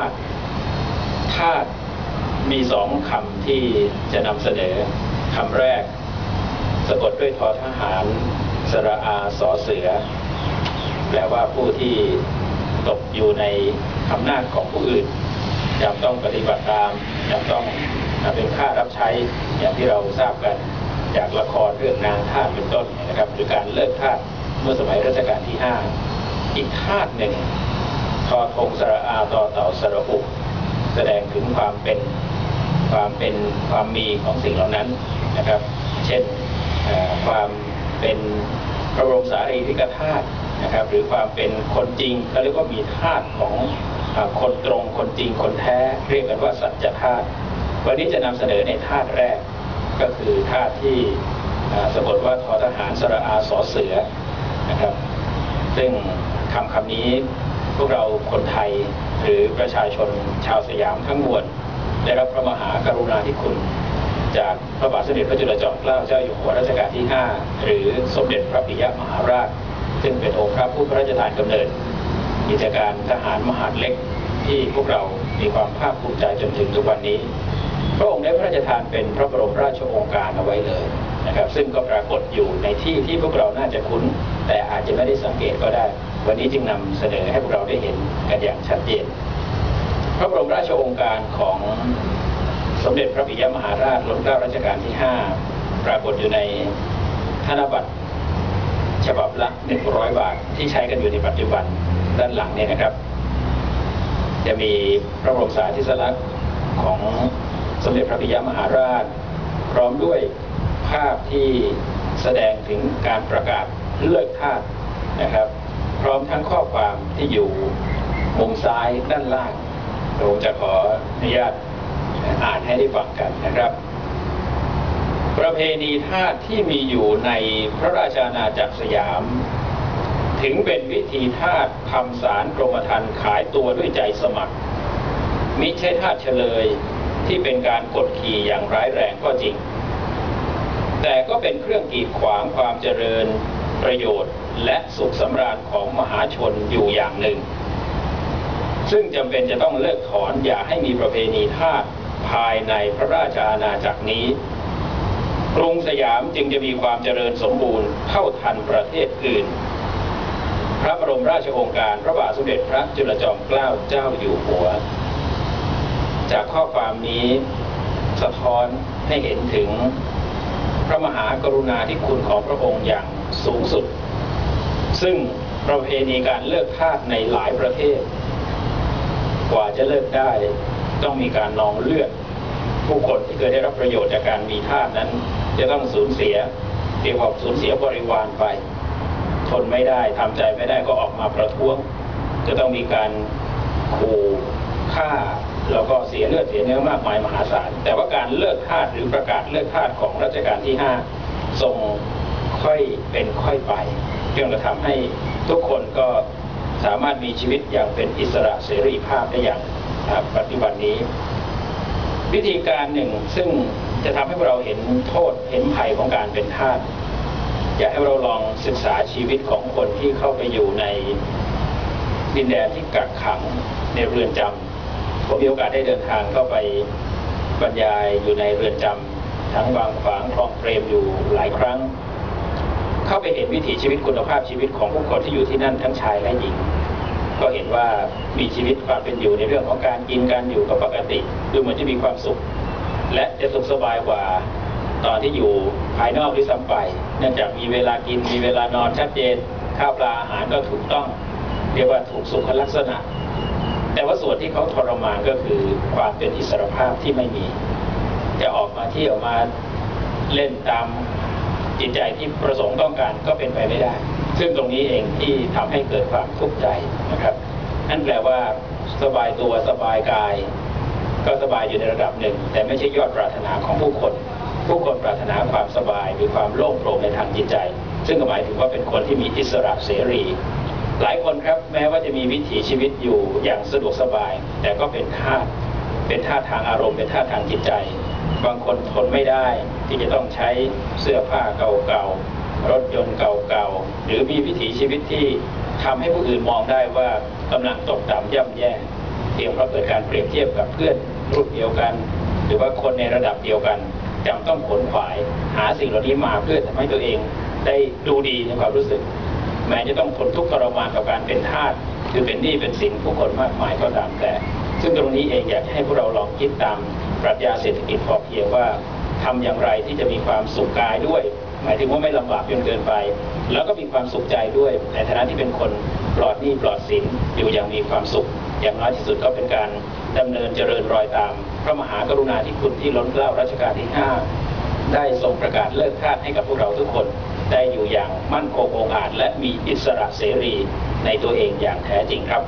าตุธาตมีสองคำที่จะนำเสนอคำแรก สะกดด้วยทอทหาร สระอาสอเสือ แปลว่าผู้ที่ตกอยู่ในอำนาจของผู้อื่นจำต้องปฏิบัติตามจำต้องเป็นค่ารับใช้อย่างที่เราทราบกันจากละครเรื่องนางทาสเป็นต้นนะครับหรือการเลิกทาสเมื่อสมัยรัชกาลที่ 5 อีกทาสหนึ่ง ทอทงสระอาต่อเต่าสระอุแสดงถึงความเป็นความเป็นความมีของสิ่งเหล่านั้นนะครับ เช่นความเป็นพระบรมสารีริกธาตุนะครับ หรือความเป็นคนจริงเขาเรียกว่ามีธาตุของคนตรงคนจริงคนแท้ เรียกกันว่าสัจธาตุวันนี้จะนำเสนอในธาตุแรกก็คือธาตุที่สะกดว่าทอทหารสระอาสอเสือนะครับ ซึ่งคำคำนี้ พวกเราคนไทยหรือประชาชนชาวสยามทั้งมวลได้รับพระมหากรุณาธิคุณ จากพระบาทสมเด็จพระจุลจอมเกล้าเจ้าอยู่หัวรัชกาลที่ 5 หรือสมเด็จพระปิยมหาราช ซึ่งเป็นองค์พระผู้พระราชทานกำเนิดกิจการทหารมหาดเล็กที่พวกเรามีความภาคภูมิใจจนถึงทุกวันนี้ พระองค์ได้พระราชทานเป็นพระบรมราชโองการเอาไว้เลยนะครับ ซึ่งก็ปรากฏอยู่ในที่ที่พวกเราน่าจะคุ้น แต่อาจจะไม่ได้สังเกตก็ได้ วันนี้จึงนำเสนอให้พวกเราได้เห็นกันอย่างชัดเจน พระบรมราชโองการของสมเด็จพระปิยมหาราชรัชกาลรัชกาลที่ 5 ปรากฏอยู่ในธนบัตรฉบับละ 100 บาทที่ใช้กันอยู่ในปัจจุบันด้านหลังเนี่ยนะครับ จะมีพระบรมสารีริสลักษณ์ของสมเด็จพระปิยมหาราช พร้อมด้วยภาพที่แสดงถึงการประกาศเลิกทาสนะครับ พร้อมทั้งข้อความที่อยู่มุมซ้ายด้านล่างผมจะขออนุญาตอ่านให้ได้ฟังกันนะครับ ประเพณีทาสที่มีอยู่ในพระราชาณาจักรสยาม ถึงเป็นวิธีทาสทำสารกรมธรรม์ขายตัวด้วยใจสมัคร มิใช่ทาสเฉลยที่เป็นการกดขี่อย่างร้ายแรงก็จริง แต่ก็เป็นเครื่องกีดขวางความเจริญประโยชน์ และสุขสำราญของมหาชนอยู่อย่างหนึ่ง ซึ่งจำเป็นจะต้องเลิกถอนอย่าให้มีประเพณีทาสภายในพระราชอาณาจักรนี้ กรุงสยามจึงจะมีความเจริญสมบูรณ์เท่าทันประเทศอื่น พระบรมราชโองการพระบาทสมเด็จพระจุลจอมเกล้าเจ้าอยู่หัว จากข้อความนี้สะท้อนให้เห็นถึงพระมหากรุณาธิคุณของพระองค์อย่างสูงสุด ซึ่งประเพณีการเลิกทาสในหลายประเทศ กว่าจะเลิกได้ต้องมีการนองเลือด ผู้คนที่เคยได้รับประโยชน์จากการมีทาสนั้น จะต้องสูญเสียเรียกว่าสูญเสียบริวารไป ทนไม่ได้ทำใจไม่ได้ก็ออกมาประท้วง จะต้องมีการขู่ฆ่าแล้วก็เสียเลือดเสียเนื้อมากมายมหาศาล แต่ว่าการเลิกทาสหรือประกาศเลิกทาสของรัชกาลที่ 5 ทรงค่อยเป็นค่อยไป จนกระทำให้ทุกคนก็สามารถมีชีวิตอย่างเป็นอิสระเสรีภาพได้อย่างปัจจุบันนี้ วิธีการหนึ่งซึ่งจะทำให้เราเห็นโทษเห็นภัยของการเป็นทาสอยากให้เราลองศึกษาชีวิตของคนที่เข้าไปอยู่ในดินแดนที่กักขังในเรือนจำผมมีโอกาสได้เดินทางเข้าไปบรรยายอยู่ในเรือนจำทั้งบางขวางคลองเปรมอยู่หลายครั้ง เข้าไปเห็นวิถีชีวิตคุณภาพชีวิตของผู้คนที่อยู่ที่นั่นทั้งชายและหญิง ก็เห็นว่ามีชีวิตความเป็นอยู่ในเรื่องของการกินการอยู่กับปกติดูเหมือนจะมีความสุข และจะสุขสบายกว่าตอนที่อยู่ภายนอกด้วยซ้ำไปเนื่องจากมีเวลากินมีเวลานอนชัดเจนข้าวปลาอาหารก็ถูกต้อง เรียกว่าถูกสุขลักษณะ แต่ว่าส่วนที่เขาทรมานก็คือความเป็นอิสรภาพที่ไม่มี จะออกมาเที่ยวมาเล่นตาม จิตใจที่ประสงค์ต้องการก็เป็นไปไม่ได้ ซึ่งตรงนี้เองที่ทำให้เกิดความทุกข์ใจนะครับนั่นแปลว่าสบายตัวสบายกาย ก็สบายอยู่ในระดับหนึ่ง แต่ไม่ใช่ยอดปรารถนาของผู้คน ผู้คนปรารถนาความสบายหรือความโล่งโปร่งในทางจิตใจ ซึ่งหมายถึงว่าเป็นคนที่มีอิสระเสรี หลายคนครับแม้ว่าจะมีวิถีชีวิตอยู่อย่างสะดวกสบาย แต่ก็เป็นทาสเป็นทาทางอารมณ์เป็นทาทางจิตใจ บางคนทนไม่ได้ที่จะต้องใช้เสื้อผ้าเก่าๆ รถยนต์เก่าๆ หรือมีวิถีชีวิตที่ทำให้ผู้อื่นมองได้ว่ากำลังตกต่ำย่ำแย่เพียงเพราะเกิดการเปรียบเทียบกับเพื่อนรุ่นเดียวกัน หรือว่าคนในระดับเดียวกันจำต้องขนขวาย หาสิ่งเหล่านี้มาเพื่อทำให้ตัวเองได้ดูดีในความรู้สึก แม้จะต้องทนทุกข์ทรมานกับการเป็นทาสคือเป็นหนี้เป็นสินผู้คนมากมายก็ตามแต่ ซึ่งตรงนี้เองอยากให้พวกเราลองคิดตาม ปรัชญาเศรษฐกิจพอเพียงว่าทำอย่างไรที่จะมีความสุขกายด้วย หมายถึงว่าไม่ลำบากจนเกินไป แล้วก็มีความสุขใจด้วย ในฐานะที่เป็นคนปลอดหนี้ปลอดสินอยู่อย่างมีความสุข อย่างน้อยที่สุดก็เป็นการดำเนินเจริญรอยตาม พระมหากรุณาธิคุณที่ล้นเกล้ารัชกาลที่ 5 ได้ทรงประกาศเลิกทาสให้กับพวกเราทุกคนได้อยู่อย่างมั่นคงองอาจและมีอิสระเสรีในตัวเองอย่างแท้จริงครับ